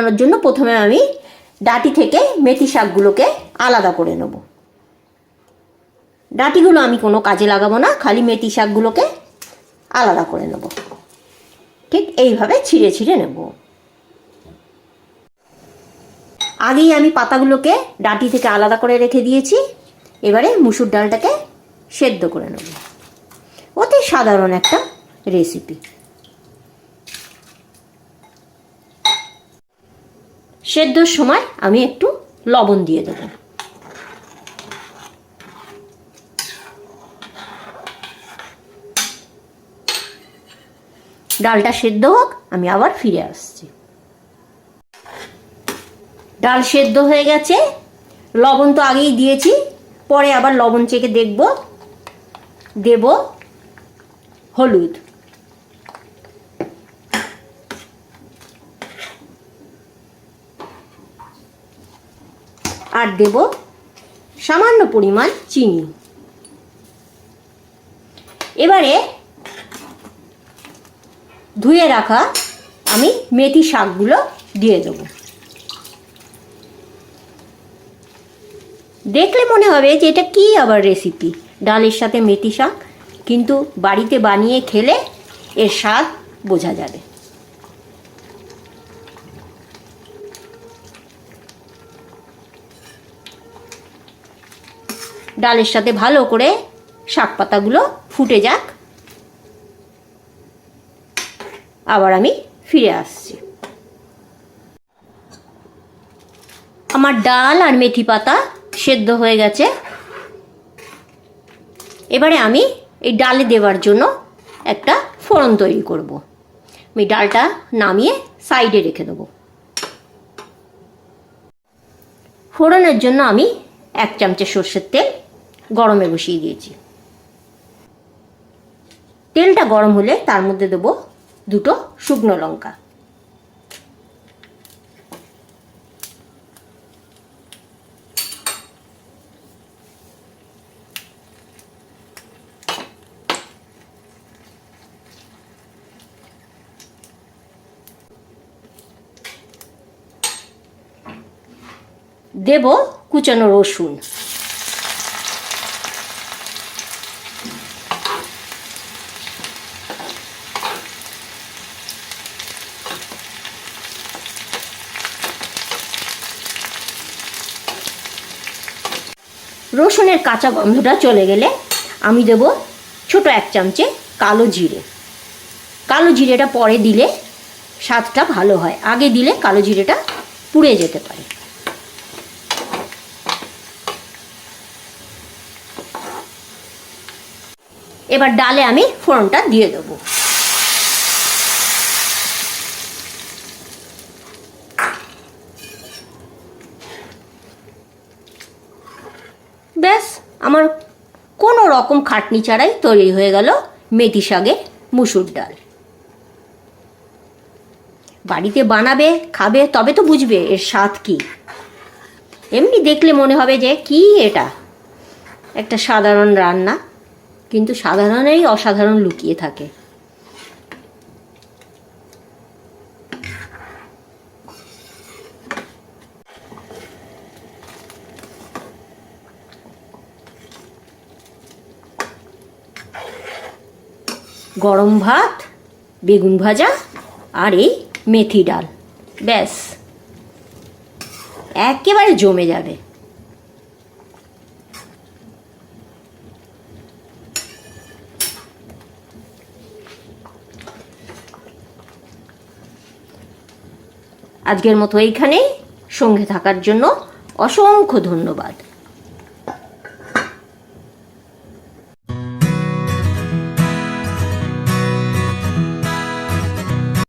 বানানোর জন্য প্রথমে আমি ডাটি থেকে মেথি শাকগুলোকে আলাদা করে নেব। ডাটিগুলো আমি কোনো কাজে লাগাবো না, খালি মেথি শাকগুলোকে আলাদা করে নেব। ঠিক এইভাবে ছিঁড়ে ছিঁড়ে নেব। আগেই আমি পাতাগুলোকে ডাটি থেকে আলাদা করে রেখে দিয়েছি। এবারে মুসুর ডালটাকে সেদ্ধ করে নেব। অতি সাধারণ একটা রেসিপি। সেদ্ধর সময় আমি একটু লবণ দিয়ে দেবো। ডালটা সেদ্ধ হোক, আমি আবার ফিরে আসছি। ডাল সেদ্ধ হয়ে গেছে। লবণ তো আগেই দিয়েছি। পরে আবার লবণ চেকে দেখব। দেব হলুদ। আর দেব সামান্য পরিমাণ চিনি। এবারে ধুয়ে রাখা আমি মেথি শাকগুলো দিয়ে দেবো। দেখলে মনে হবে যে এটা কি আবার রেসিপি ডালের সাথে মেথি শাক, কিন্তু বাড়িতে বানিয়ে খেলে এর স্বাদ বোঝা যাবে। ডালের সাথে ভালো করে শাক পাতাগুলো ফুটে যাক। আবার আমি ফিরে আসছি। আমার ডাল আর মেথি পাতা সেদ্ধ হয়ে গেছে। এবারে আমি এই ডালে দেওয়ার জন্য একটা ফোড়ন তৈরি করব। আমি ডালটা নামিয়ে সাইডে রেখে দেবো। ফোড়নের জন্য আমি এক চামচে সর্ষের তেল গরমে বসিয়ে দিয়েছি। তেলটা গরম হলে তার মধ্যে দেবো দুটো শুকনো লঙ্কা। দেব কুচানো রসুন। রসুনের কাঁচা গন্ধটা চলে গেলে আমি দেব ছোট এক চামচে কালো জিরে। কালো জিরেটা পরে দিলে স্বাদটা ভালো হয়। আগে দিলে কালো জিরেটা পুড়ে যেতে পারে। এবার ডালে আমি ফোড়নটা দিয়ে দেবো। ব্যাস, আমার কোনো রকম খাটনি ছাড়াই তৈরি হয়ে গেল মেথি শাকের মুসুর ডাল। বাড়িতে বানাবে, খাবে, তবে তো বুঝবে এর স্বাদ কি। এমনি দেখলে মনে হবে যে কি এটা? একটা সাধারণ রান্না, কিন্তু সাধারণেরই অসাধারণ লুকিয়ে থাকে। গরম ভাত, বেগুন ভাজা আর এই মেথি ডাল। ব্যাস। একেবারে জমে যাবে। আজকের মতো এইখানেই। সঙ্গে থাকার জন্য অসংখ্য ধন্যবাদ।